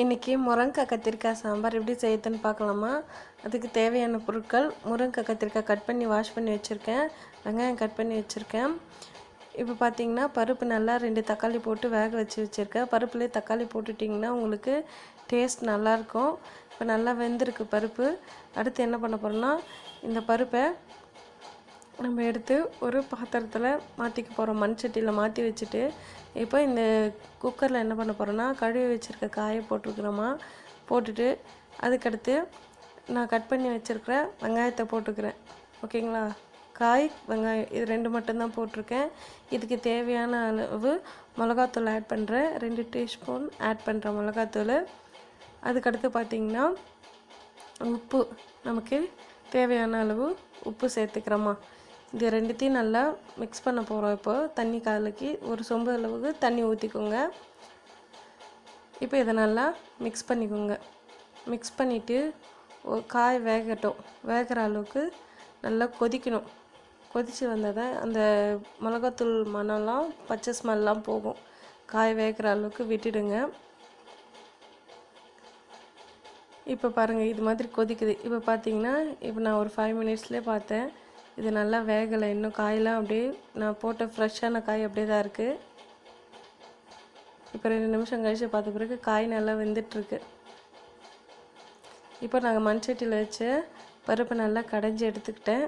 இன்றைக்கி முருங்கைக்காய் கத்திரிக்காய் சாம்பார் எப்படி செய்யுதுன்னு பார்க்கலாமா? அதுக்கு தேவையான பொருட்கள் முருங்கைக்காய் கத்திரிக்காய் கட் பண்ணி வாஷ் பண்ணி வச்சுருக்கேன். வெங்காயம் கட் பண்ணி வச்சுருக்கேன். இப்போ பார்த்தீங்கன்னா பருப்பு நல்லா ரெண்டு தக்காளி போட்டு வேக வச்சு வச்சுருக்கேன். பருப்புலேயே தக்காளி போட்டுட்டிங்கன்னா உங்களுக்கு டேஸ்ட் நல்லாயிருக்கும் இப்போ நல்லா வெந்திருக்கு பருப்பு. அடுத்து என்ன பண்ண போகிறோன்னா இந்த பருப்பை நம்ம எடுத்து ஒரு பாத்திரத்தில் மாற்றிக்க போகிறோம் மண் சட்டியில் மாற்றி வச்சுட்டு இப்போ இந்த குக்கரில் என்ன பண்ண போகிறோன்னா கழுவி வச்சுருக்க காயை போட்டிருக்கிறோமா போட்டுட்டு அதுக்கடுத்து நான் கட் பண்ணி வச்சுருக்கிற வெங்காயத்தை போட்டுக்கிறேன். ஓகேங்களா? காய் வெங்காயம் இது ரெண்டு மட்டும்தான் போட்டிருக்கேன். இதுக்கு தேவையான அளவு மிளகாத்தூள் ஆட் பண்ணுறேன் ரெண்டு டீஸ்பூன் ஆட் பண்ணுறேன் மிளகாத்தூள். அதுக்கடுத்து பார்த்திங்கன்னா உப்பு. நமக்கு தேவையான அளவு உப்பு சேர்த்துக்கிறோமா. இது ரெண்டுத்தையும் நல்லா மிக்ஸ் பண்ண போகிறோம் இப்போது தண்ணி கலக்கி ஒரு சொம்பு அளவுக்கு தண்ணி ஊற்றிக்கோங்க இப்போ இதை நல்லா மிக்ஸ் பண்ணிக்கோங்க. மிக்ஸ் பண்ணிவிட்டு காய் வேகட்டும். வேகிற அளவுக்கு நல்லா கொதிக்கணும். கொதித்து வந்தால் தான் அந்த மிளகாத்தூள் மணம்லாம் பச்சை ஸ்மெல்லாம் போகும். காய் வேகிற அளவுக்கு விட்டுடுங்க. இப்போ பாருங்கள் இது மாதிரி கொதிக்குது. இப்போ பார்த்தீங்கன்னா இப்போ நான் ஒரு ஃபைவ் மினிட்ஸ்லேயே பார்த்தேன். இது நல்லா வேகலை. இன்னும் காயெலாம் அப்படியே நான் போட்ட ஃப்ரெஷ்ஷான காய் அப்படியே தான் இருக்குது இப்போ ரெண்டு நிமிஷம் கழிச்சு பார்த்த பிறகு காய் நல்லா வெந்துட்டுருக்கு. இப்போ நாங்கள் மண் சட்டியில் வச்சு பருப்பை நல்லா கடைஞ்சி எடுத்துக்கிட்டேன்.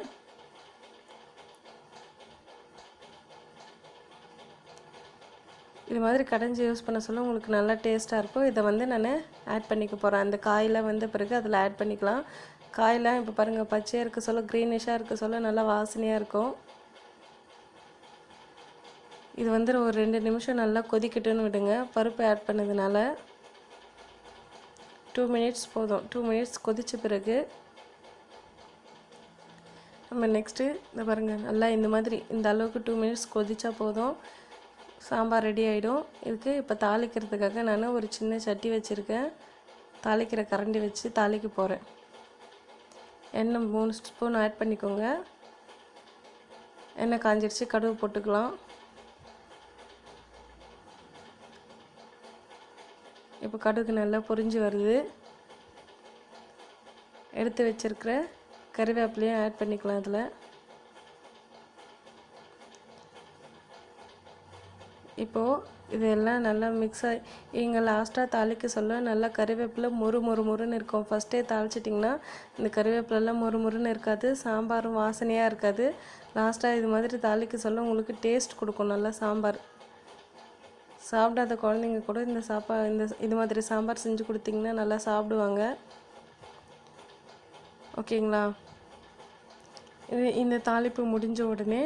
இது மாதிரி கடைஞ்சி யூஸ் பண்ண சொல்ல உங்களுக்கு நல்லா டேஸ்ட்டாக இருக்கும். இதை வந்து நான் ஆட் பண்ணிக்க போகிறேன் அந்த காயெலாம் வந்த பிறகு அதில் ஆட் பண்ணிக்கலாம். காயெல்லாம் இப்போ பாருங்கள் பச்சையாக இருக்க சொல்ல க்ரீனிஷாக இருக்க சொல்ல நல்லா வாசனையாக இருக்கும். இது வந்து ஒரு ரெண்டு நிமிஷம் நல்லா கொதிக்கட்டுன்னு விடுங்க. பருப்பு ஆட் பண்ணதுனால டூ மினிட்ஸ் போதும். டூ மினிட்ஸ் கொதித்த பிறகு நம்ம நெக்ஸ்ட்டு இந்த பாருங்கள் நல்லா இந்த மாதிரி இந்த அளவுக்கு டூ மினிட்ஸ் கொதித்தா போதும். சாம்பார் ரெடி ஆகிடும் இதுக்கு இப்போ தாளிக்கிறதுக்காக நான் ஒரு சின்ன சட்டி வச்சுருக்கேன். தாளிக்கிற கரண்டி வச்சு தாளிக்க போகிறேன் எண்ணெய் மூணு ஸ்பூன் ஆட் பண்ணிக்கோங்க. எண்ணெய் காஞ்சிடுச்சு கடுகு போட்டுக்கலாம். இப்போ கடுகு நல்லா பொரிஞ்சு வருது. எடுத்து வச்சிருக்கிற கறிவேப்பிலையும் ஆட் பண்ணிக்கலாம் அதில். இப்போது இதெல்லாம் நல்லா மிக்ஸ் ஆகி இங்கே லாஸ்ட்டாக தாளிக்க சொல்ல நல்லா கறிவேப்பிலை மொறு மொறு மொறுன்னு இருக்கும். ஃபஸ்ட்டே தாளிச்சிட்டிங்கன்னா இந்த கறிவேப்பிலெல்லாம் மொறு மொறுன்னு இருக்காது. சாம்பாரும் வாசனையாக இருக்காது. லாஸ்ட்டாக இது மாதிரி தாளிக்க சொல்ல உங்களுக்கு டேஸ்ட் கொடுக்கும். நல்லா சாம்பார். சாப்பிடாத குழந்தைங்க கூட இந்த சாப்பா இந்த இது மாதிரி சாம்பார் செஞ்சு கொடுத்தீங்கன்னா நல்லா சாப்பிடுவாங்க. ஓகேங்களா இது இந்த தாளிப்பு முடிஞ்ச உடனே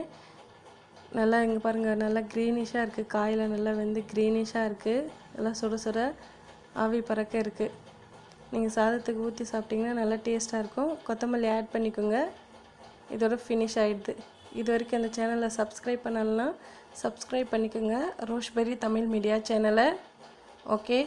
நல்லா இங்கே பாருங்கள் நல்லா க்ரீனிஷாக இருக்குது காயில் நல்லா வந்து க்ரீனிஷாக இருக்குது நல்லா சுட சுட ஆவி பறக்க இருக்குது நீங்கள் சாதத்துக்கு ஊற்றி சாப்பிட்டிங்கன்னா நல்லா டேஸ்ட்டாக இருக்கும். கொத்தமல்லி ஆட் பண்ணிக்கோங்க. இதோட ஃபினிஷ் ஆகிடுது இது வரைக்கும் அந்த சேனலை சப்ஸ்கிரைப் பண்ணலன்னா சப்ஸ்கிரைப் பண்ணிக்கோங்க. ரோஷ்பெரி தமிழ் மீடியா சேனலை ஓகே